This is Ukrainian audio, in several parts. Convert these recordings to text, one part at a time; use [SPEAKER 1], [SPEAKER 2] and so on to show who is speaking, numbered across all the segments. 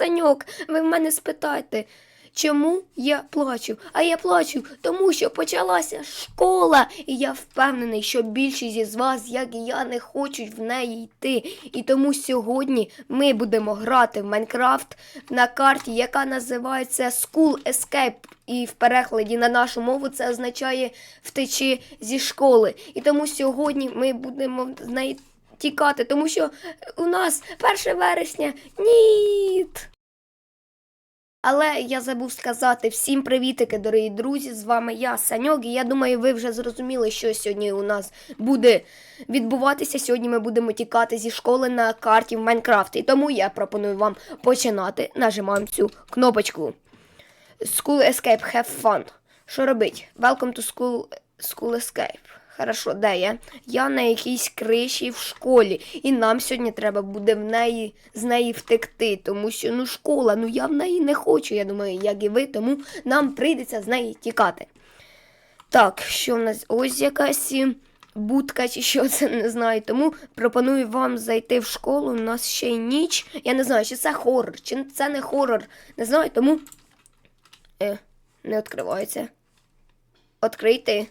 [SPEAKER 1] Саньок, ви в мене спитайте, чому я плачу? А я плачу, тому що почалася школа, і я впевнений, що більшість із вас, як і я, не хочуть в неї йти. І тому сьогодні ми будемо грати в Майнкрафт на карті, яка називається School Escape. І в перекладі на нашу мову це означає втечі зі школи. І тому сьогодні ми будемо з неї тікати, тому що у нас 1 вересня. Ні. Але я забув сказати всім привітики, дорогі друзі. З вами я, Саньок, і я думаю, ви вже зрозуміли, що сьогодні у нас буде відбуватися. Сьогодні ми будемо тікати зі школи на карті в Майнкрафт. І тому я пропоную вам починати. Нажимаємо цю кнопочку. School Escape, have fun. Що робить? Welcome to school, school Escape. Хорошо, де я? Я на якійсь криші в школі, і нам сьогодні треба буде в неї, з неї втекти, тому що ну школа, ну я в неї не хочу, я думаю, як і ви, тому нам прийдеться з неї тікати. Так, що в нас? Ось якась будка чи що це не знаю. Тому пропоную вам зайти в школу. У нас ще й ніч. Я не знаю, чи це хорор, чи це не хорор. Не знаю, тому. Е, не відкривається. Открийте.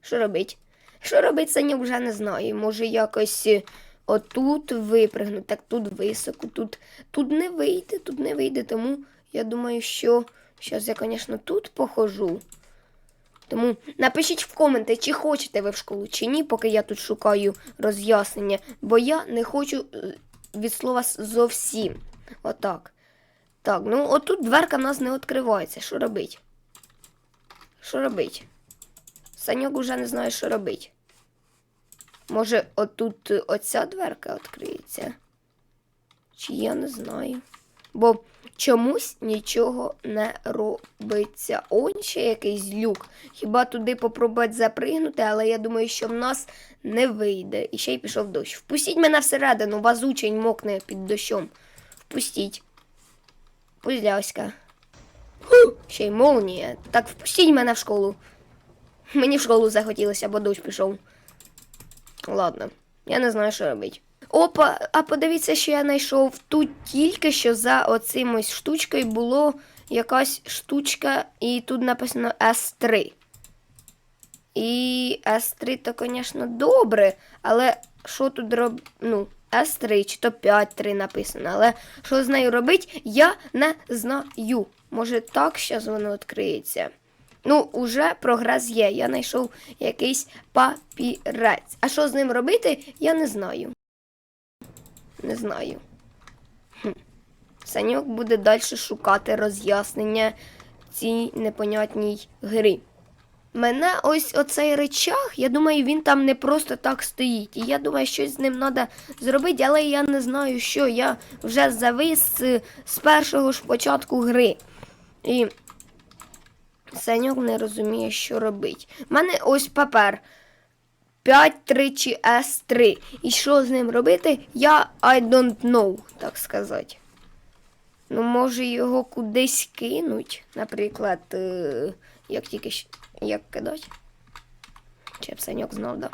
[SPEAKER 1] Що робить? Що робить Саня вже не знаю. Може якось е, отут випригнути, так тут високо, тут, тут не вийде, тут не вийде. Тому я думаю, що зараз я, звісно, тут похожу. Тому напишіть в коменти, чи хочете ви в школу, чи ні, поки я тут шукаю роз'яснення, бо я не хочу е, від слова зовсім. Отак. Так, ну отут дверка в нас не відкривається. Що робить? Що робить? Саньок уже не знає, що робить. Може, отут е, оця дверка відкриється? Чи я не знаю. Бо чомусь нічого не робиться. Он ще якийсь люк. Хіба туди попробувати запригнути, але я думаю, що в нас не вийде. І ще й пішов дощ. Впустіть мене всередину, вас учень мокне під дощом. Впустіть. Пузляська. Ху, Ще й молнія. Так впустіть мене в школу. Мені в школу захотілося, бо дощ пішов. Ладно, я не знаю, що робити. Опа, а подивіться, що я знайшов. Тут тільки що за оцим ось штучкою було якась штучка, і тут написано S3. І S3 то, звісно, добре, але що тут роб... Ну, S3 чи то 5-3 написано, але що з нею робить, я не знаю. Може так зараз воно відкриється. Ну, уже прогрес є. Я знайшов якийсь папірець. А що з ним робити, я не знаю. Не знаю. Хм. Саньок буде далі шукати роз'яснення цій непонятній грі. Мене ось оцей речах, я думаю, він там не просто так стоїть. І я думаю, щось з ним треба зробити, але я не знаю, що. Я вже завис з першого ж початку гри. І Саньок не розуміє, що робить. У мене ось папер 5, 3 чи S3. І що з ним робити, я I don't know, так сказати. Ну, може його кудись кинуть, наприклад, е, як тільки як кидати. Чи б Саньок знав, да.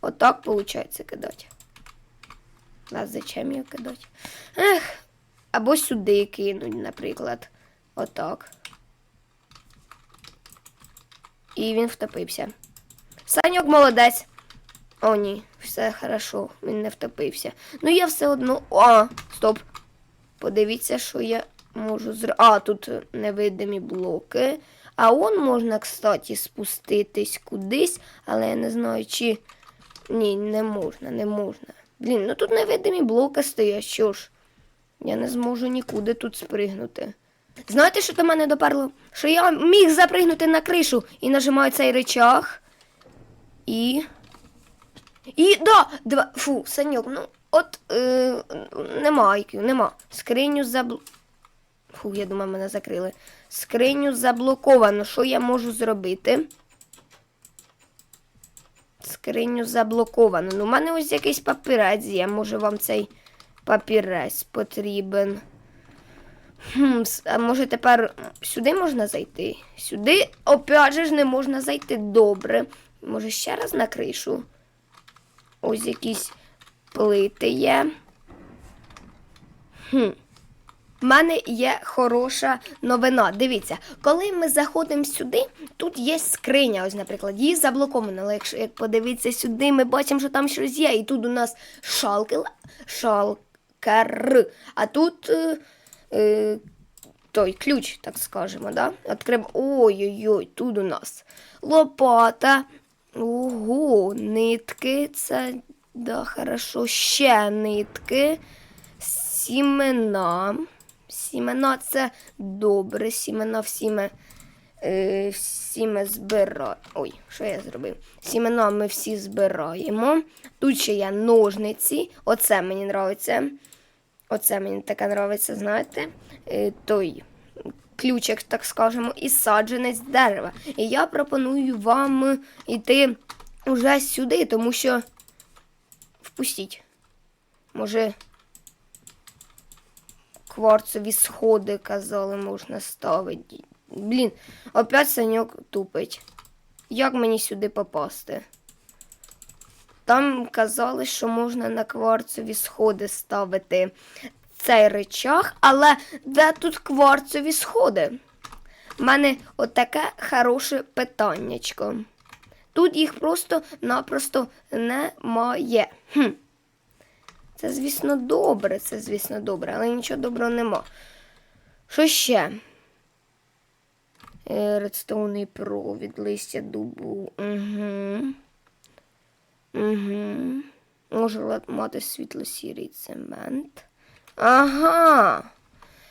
[SPEAKER 1] Отак виходить кидати. А зачем його кидати? Ех, або сюди кинуть, наприклад. Отак. І він втопився. Саньок молодець. О, ні, все хорошо, він не втопився. Ну я все одно. А, стоп. Подивіться, що я можу зробити. А, тут невидимі блоки. А он можна, кстати, спуститись кудись, але я не знаю, чи. Ні, не можна, не можна. Блін, ну тут невидимі блоки стоять, що ж. Я не зможу нікуди тут спригнути. Знаєте, що до мене доперло? Що я міг запригнути на кришу і нажимаю цей речах. І. І да, два. Фу, Саньок, ну от е, нема IQ, нема. Скриню забл... Фу, я думаю, мене закрили. Скриню заблоковано. Що я можу зробити? Скриню заблоковано. Ну, у мене ось якийсь папірець є. Може вам цей папірець потрібен. Хм, а може тепер сюди можна зайти? Сюди, опять же ж, не можна зайти добре. Може ще раз на кришу? Ось якісь плити є. Хм. в мене є хороша новина. Дивіться, коли ми заходимо сюди, тут є скриня, ось, наприклад, її заблоковано. Але якщо як подивитися сюди, ми бачимо, що там щось є. І тут у нас шалкер, шалкер. А тут е, той ключ, так скажемо, да? Открив. Ой-ой-ой, тут у нас лопата. Ого, нитки. Це да, хорошо. Ще нитки. Сімена. Сімена це добре. Сімена всі ми, е, всі ми збираємо. Ой, що я зробив? Сімена ми всі збираємо. Тут ще є ножниці. Оце мені подобається. Оце мені таке подобається, знаєте. Е, той ключик, так скажемо, і саджанець дерева. І я пропоную вам йти уже сюди, тому що впустіть. Може, кварцові сходи, казали, можна ставити. Блін, опять саньок тупить. Як мені сюди попасти? Там казали, що можна на кварцові сходи ставити цей речах, але де тут кварцові сходи? У мене отаке хороше питаннячко. Тут їх просто-напросто немає. Хм. Це, звісно, добре, це, звісно, добре, але нічого доброго нема. Що ще? Е, Редстоунний провід, листя дубу. Угу. Угу. Може ламати світло-сірий цемент. Ага.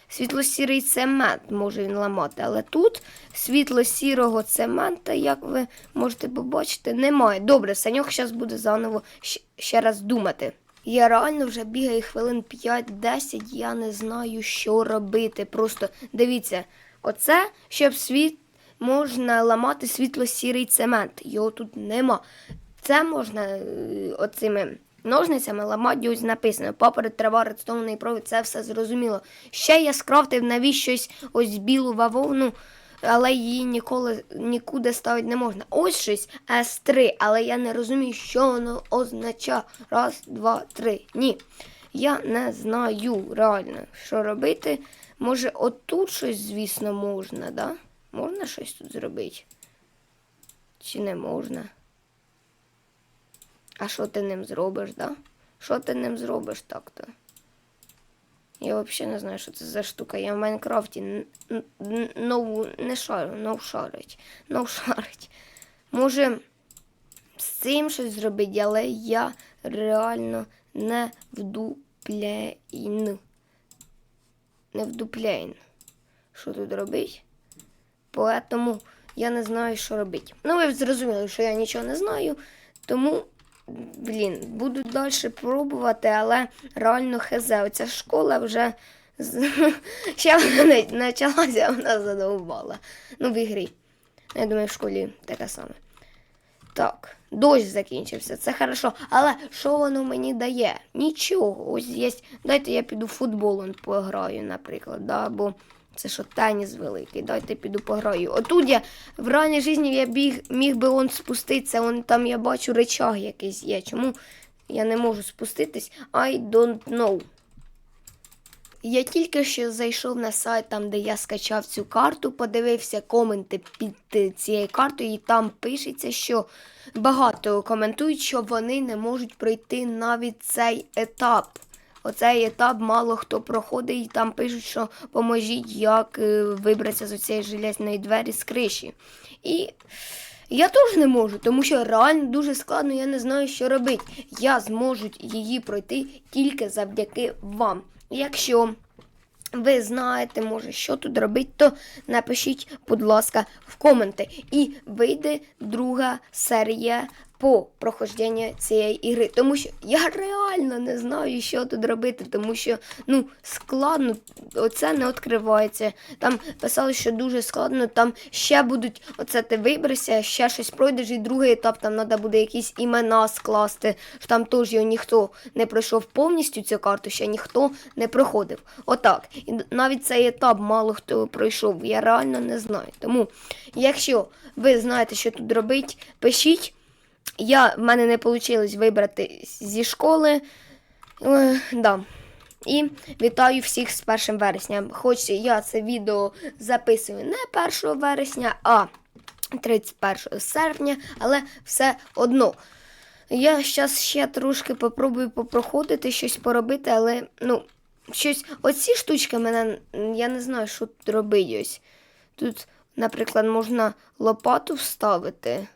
[SPEAKER 1] Світло-сірий цемент може він ламати, але тут світло-сірого цемента, як ви можете побачити, немає. Добре, Саньок зараз буде заново ще раз думати. Я реально вже бігаю хвилин 5-10, я не знаю, що робити. Просто дивіться, оце, щоб світ можна ламати світло-сірий цемент. Його тут нема. Це можна е, оцими ножницями ламати, ось написано. Поперед трава, редстоунний провід, це все зрозуміло. Ще я скрафтив навіщось ось білу вавовну, але її ніколи нікуди ставити не можна. Ось щось С3, але я не розумію, що воно означає. Раз, два, три. Ні. Я не знаю реально, що робити. Може, отут щось, звісно, можна, да? Можна щось тут зробити? Чи не можна? А що ти ним зробиш, да? Що ти ним зробиш так-то? Я взагалі не знаю, що це за штука. Я в Майнкрафті нову не шарю, нов шарить. Нов шарить. Може з цим щось зробити, але я реально не вдупляйн. Не вдупляйн. Що тут робить? Поэтому я не знаю, що робити. Ну, ви зрозуміли, що я нічого не знаю, тому, блін, буду далі пробувати, але реально хезе. Оця школа вже ще вона не почалася, вона задовбала. Ну, в ігрі. Я думаю, в школі таке саме. Так, дощ закінчився, це хорошо. Але що воно мені дає? Нічого. Ось є. Дайте я піду футболом пограю, наприклад. Да? Бо це що теніс великий. Дайте піду пограю. Отут я в ранній житті я біг, міг би он спуститися. Он там я бачу речаг якийсь є. Чому я не можу спуститись? I don't know. Я тільки що зайшов на сайт, там, де я скачав цю карту, подивився коменти під е, цією картою, і там пишеться, що багато коментують, що вони не можуть пройти навіть цей етап. Оцей етап мало хто проходить, і там пишуть, що поможіть, як е, вибратися з цієї железної двері з криші. І я теж не можу, тому що реально дуже складно, я не знаю, що робити. Я зможу її пройти тільки завдяки вам. Якщо ви знаєте, може, що тут робити, то напишіть, будь ласка, в коменти. І вийде друга серія по прохожденню цієї ігри. Тому що я реально не знаю, що тут робити, тому що ну, складно, оце не відкривається. Там писали, що дуже складно, там ще будуть, оце ти виберешся, ще щось пройдеш, і другий етап, там треба буде якісь імена скласти. Там теж його ніхто не пройшов повністю цю карту, ще ніхто не проходив. Отак. І навіть цей етап мало хто пройшов. Я реально не знаю. Тому, якщо ви знаєте, що тут робити, пишіть. Я, в мене не вийшло вибрати зі школи. Е, да. І вітаю всіх з 1 вересня. Хоч я це відео записую не 1 вересня, а 31 серпня, але все одно. Я зараз ще трошки попробую попроходити, щось поробити, але ну, щось. Оці штучки мене. Я не знаю, що тут робити. Ось. Тут, наприклад, можна лопату вставити.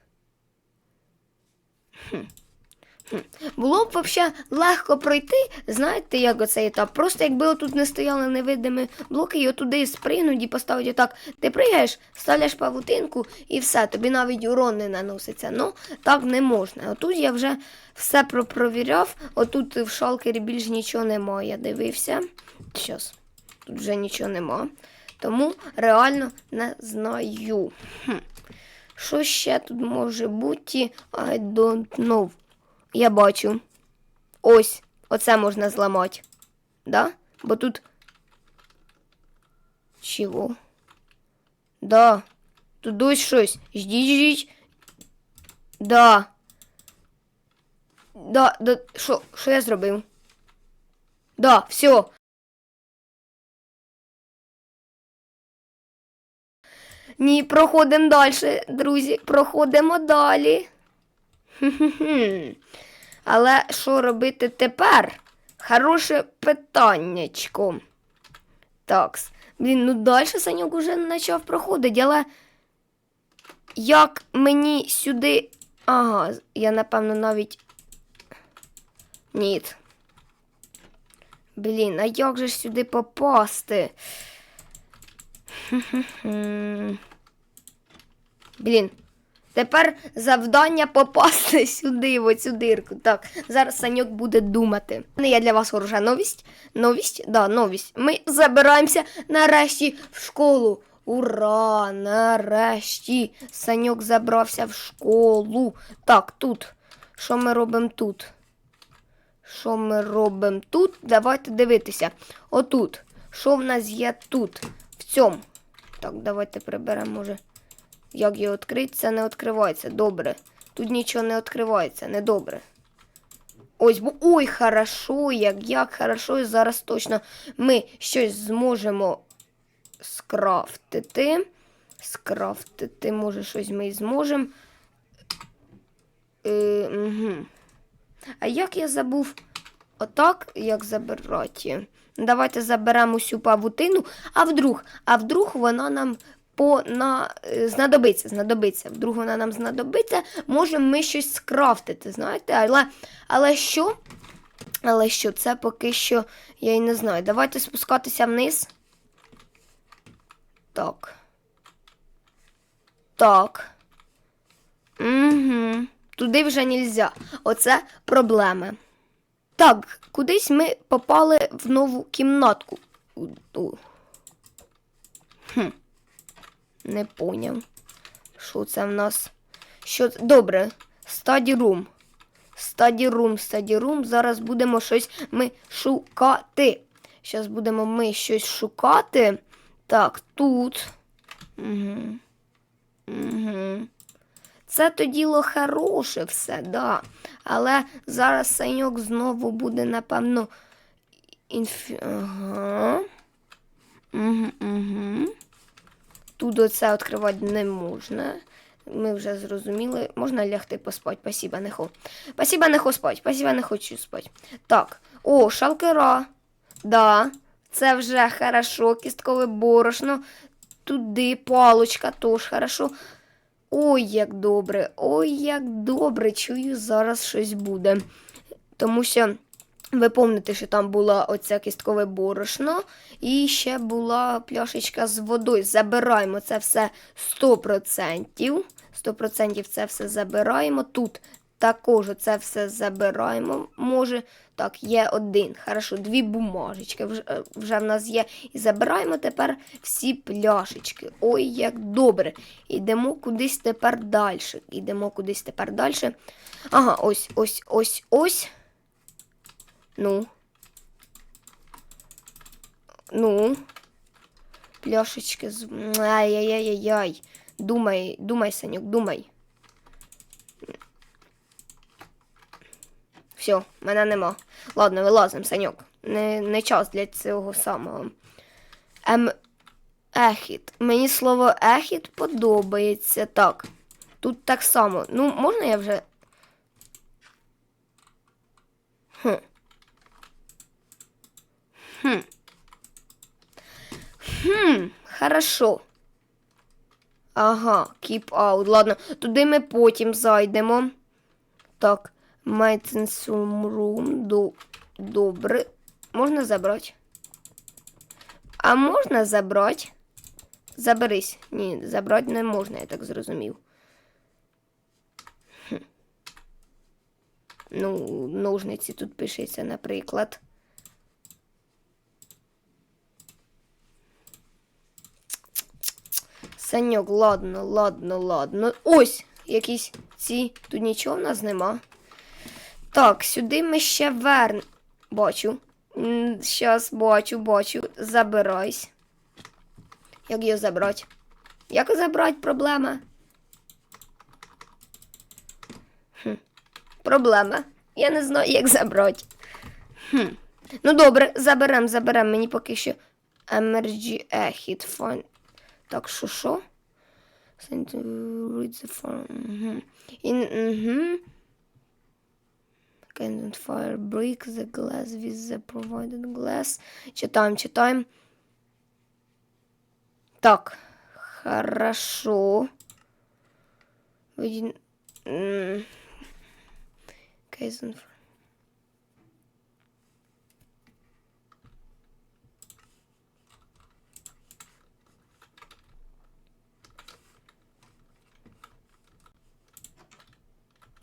[SPEAKER 1] Було б взагалі легко пройти, знаєте, як оцей етап. Просто якби отут не стояли невидимі блоки, і отуди спригнуть і поставити отак. Ти пригаєш, ставляєш павутинку і все, тобі навіть урон не наноситься. Ну, так не можна. Отут я вже все пропровіряв, отут в шалкері більш нічого немає. Я дивився. Щас, тут вже нічого нема. Тому реально не знаю. Хм. Що ще тут може бути? I don't know. Я бачу. Ось, оце можна зламати. Да? Бо тут. Чого? Да. Тут ось щось. Ждіть, ждіть. Да. Да, да. Що, що я зробив? Да, все. Ні, проходимо далі, друзі. Проходимо далі. Але що робити тепер? Хороше питаннячко. Такс. Блін, ну далі Санюк уже почав проходити, але як мені сюди. Ага, я напевно навіть. Ні. Блін, а як же ж сюди попасти? Хм-хм-хм. Блін. Тепер завдання попасти сюди, в оцю дирку. Так, зараз Саньок буде думати. Не я для вас хороша новість. Новість? Да, новість. Ми забираємося нарешті в школу. Ура! Нарешті! Саньок забрався в школу. Так, тут. Що ми робимо тут? Що ми робимо тут? Давайте дивитися. Отут. Що в нас є тут? В цьому. Так, давайте приберемо, може. Як його відкрити, це не відкривається. Добре. Тут нічого не відкривається, не добре. Ось, бо ой, хорошо, як як хорошо, зараз точно ми щось зможемо скрафтити. Скрафтити, може, щось ми і зможемо. Е, угу. А як я забув отак, як забирати? Давайте заберемо всю павутину, а вдруг, а вдруг вона нам по е, знадобиться, знадобиться. Вдруг вона нам знадобиться, можемо ми щось скрафтити, знаєте, але але що? Але що, це поки що я й не знаю. Давайте спускатися вниз. Так. Так. Угу. Туди вже нельзя. Оце проблеми. Так, кудись ми попали в нову кімнатку. Хм. Не поняв. Що це в нас? Що? Добре. Study room. Study room, study room. Зараз будемо щось ми шукати. Зараз будемо ми щось шукати. Так, тут. Угу. Угу. Це то діло хороше все, да. Але зараз Саньок знову буде, напевно. Інфі... Ага. Угу, угу. Тут оце відкривати не можна. Ми вже зрозуміли. Можна лягти поспати. Спасибо, не хо. Спасибо, не хо спать. Спасибо, не хочу спати. Так. О, шалкера. Да, це вже хорошо. Кісткове борошно. Туди палочка теж хорошо. Ой, як добре, ой, як добре. Чую, зараз щось буде. Тому що. Ви пам'ятаєте, що там була оця кісткове борошно, і ще була пляшечка з водою. Забираємо це все 100%. 100% це все забираємо. Тут також це все забираємо. Може, так, є один. Хорошо, дві бумажечки вже, вже в нас є. І забираємо тепер всі пляшечки. Ой, як добре. Йдемо кудись тепер далі. Йдемо кудись тепер далі. Ага, ось, ось, ось, ось. Ну. Ну. Пляшечки з. Ай-яй-яй-яй-яй. Думай, думай, Санюк, думай. Все, мене нема. Ладно, вилазим, Санюк. не, не час для цього самого. Ем, ехід. Мені слово ехід подобається. Так. Тут так само. Ну, можна я вже. Хм. Хм. Хм, хорошо. Ага, keep out. Ладно, туди ми потім зайдемо. Так, maintenance room. До... Добре. Можна забрати? А можна забрати? Заберись. Ні, забрати не можна, я так зрозумів. Хм. Ну, ножниці тут пишеться, наприклад. Саньок, ладно, ладно, ладно. Ось якісь ці. Тут нічого в нас нема. Так, сюди ми ще верн. Бачу. Щас бачу, бачу. Забирайсь. Як його забрати? Як забрати проблема? Хм. Проблема. Я не знаю, як забрати. Хм. Ну добре, заберем, заберем. Мені поки що Emergy Ехід. Fine. Так, що що? Read the form. Угу. In, угу. Can fire break the glass with the provided glass. Читаем, читаем. Так, хорошо. Введен- м. Kaizen-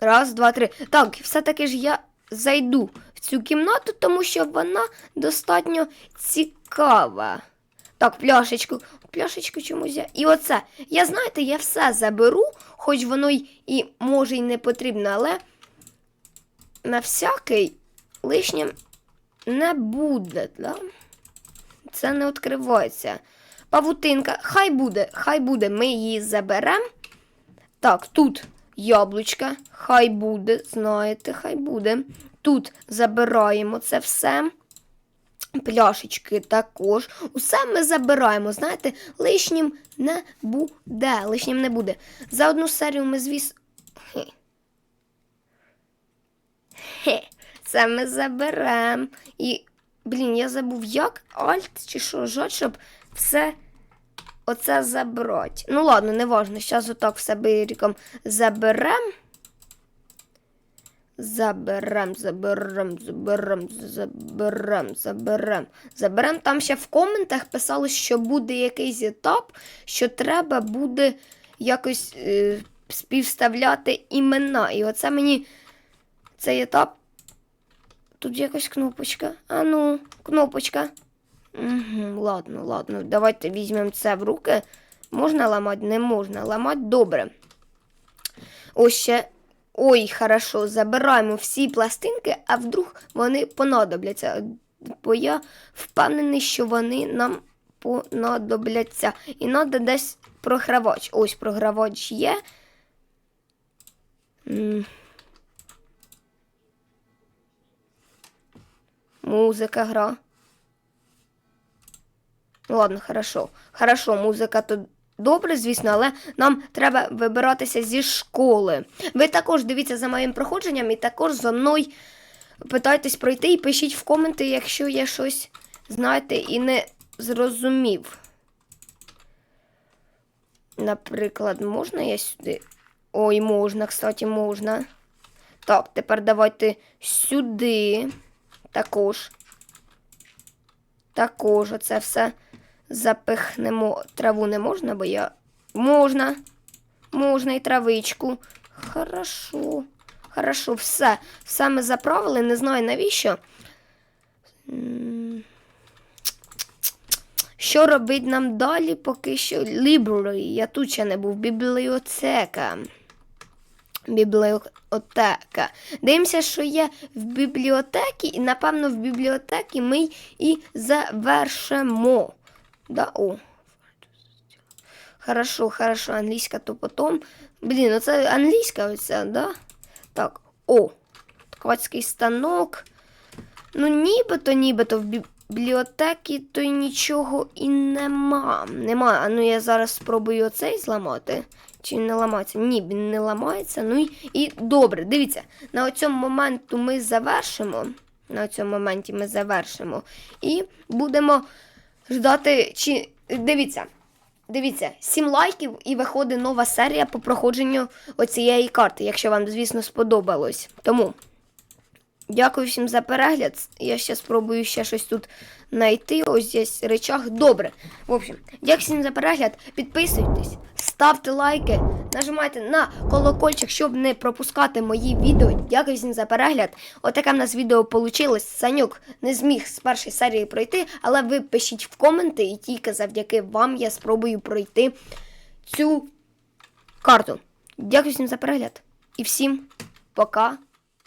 [SPEAKER 1] Раз, два, три. Так, все-таки ж я зайду в цю кімнату, тому що вона достатньо цікава. Так, пляшечку. Пляшечку чомусь. я- І оце. Я знаєте, я все заберу, хоч воно й і може й не потрібно, але на всякий лишнім не буде. Да? Це не відкривається. Павутинка, хай буде, хай буде, ми її заберемо. Так, тут яблучка, хай буде, знаєте, хай буде. Тут забираємо це все. Пляшечки також. Усе ми забираємо. Знаєте, лишнім не буде. Лишнім не буде. За одну серію ми, звісно. Хе. Хе. Це ми заберемо. І, блін, я забув, як Альт чи що, жаль, щоб все оце забрати. Ну ладно, не важно. Зараз отак все биріком заберем. Заберем, заберем, заберем, заберем, заберем. Заберем. Там ще в коментах писали, що буде якийсь етап, що треба буде якось е, співставляти імена. І оце мені цей етап. Тут якась кнопочка. А ну, кнопочка. Угу, ладно, ладно. Давайте візьмемо це в руки. Можна ламати? Не можна. Ламати добре. Ось ще. Ой, хорошо, забираємо всі пластинки, а вдруг вони понадобляться. Бо я впевнений, що вони нам понадобляться. І треба десь програвач. Ось програвач є. Музика гра. Ладно, хорошо. Хорошо, музика тут добре, звісно, але нам треба вибиратися зі школи. Ви також дивіться за моїм проходженням і також за мною питайтесь пройти і пишіть в коменти, якщо я щось знаєте і не зрозумів. Наприклад, можна я сюди? Ой, можна, кстати, можна. Так, тепер давайте сюди. Також. Також оце все запихнемо. Траву не можна, бо я. Можна. Можна і травичку. Хорошо. Хорошо, все. Все ми заправили, не знаю навіщо. Що робить нам далі, поки що library. Я тут ще не був. Бібліотека. Бібліотека. Дивимося, що є в бібліотекі, і, напевно, в бібліотекі ми і завершимо. Да, о. Хорошо, хорошо, англійська то потом. Блін, оце англійська оця, да? Так, о. Ткацький станок. Ну, нібито, нібито в бі- бібліотекі то й нічого і нема. Нема. А ну я зараз спробую оцей зламати. Чи не ламається? Ні, він не ламається. Ну і, і добре, дивіться, на цьому моменту ми завершимо. На цьому моменті ми завершимо. І будемо ждати. Чи. Дивіться. Дивіться, 7 лайків і виходить нова серія по проходженню оцієї карти, якщо вам, звісно, сподобалось. Тому дякую всім за перегляд. Я ще спробую ще щось тут знайти. Ось є речах. Добре. В общем, дякую всім за перегляд. Підписуйтесь, ставте лайки, нажимайте на колокольчик, щоб не пропускати мої відео. Дякую всім за перегляд. Отаке в нас відео вийшло. Санюк не зміг з першої серії пройти, але ви пишіть в коменти, і тільки завдяки вам я спробую пройти цю карту. Дякую всім за перегляд. І всім пока.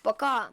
[SPEAKER 1] Пока.